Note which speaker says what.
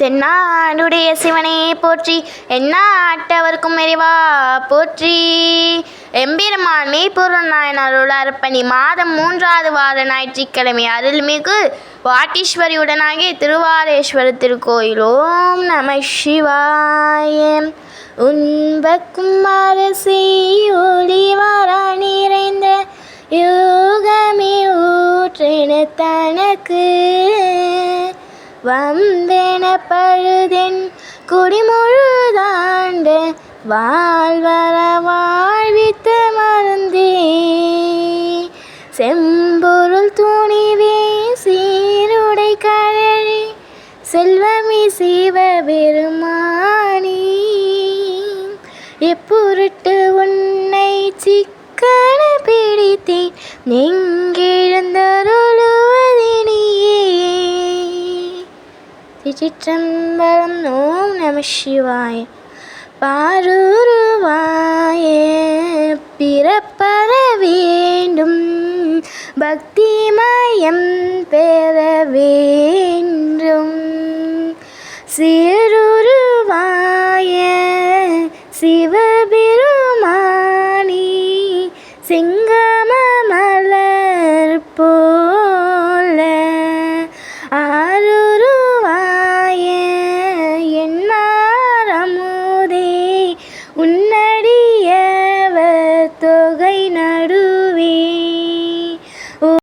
Speaker 1: தென்னாடுடைய சிவனே போற்றி எந்நாட்டவர்க்கும் எரிவா போற்றி. எம்பெருமான் மெய்ப்பொருள் நாயனார் அர்ப்பணி மாதம் மூன்றாவது வார ஞாயிற்றுக்கிழமை அருள்மிகு வாட்டீஸ்வரியுடனாகிய திருவாரேஸ்வர திருக்கோயில் ஓம் நம சிவாய. உன்பக்கும் அரசி நிறைந்த யோகமே ஊற்றின தனக்கு வந்தென பழுதென் குடிமுழுதாண்ட வாழ்வர வாழ்வித்த மருந்தே. செம்பொருள் துணிவே சீருடை கழழி செல்வமி சிவபெருமானி எப்பொருட்டு உன்னை சிக்கன பிடித்தேன் நீங்கள் திருச்சிற்றம்பலம் ஓம் நம சிவாய பாருருவாய பிறப்பற வேண்டும் பக்தி மயம் பெற வேண்டும் சிறுருவாய சிவ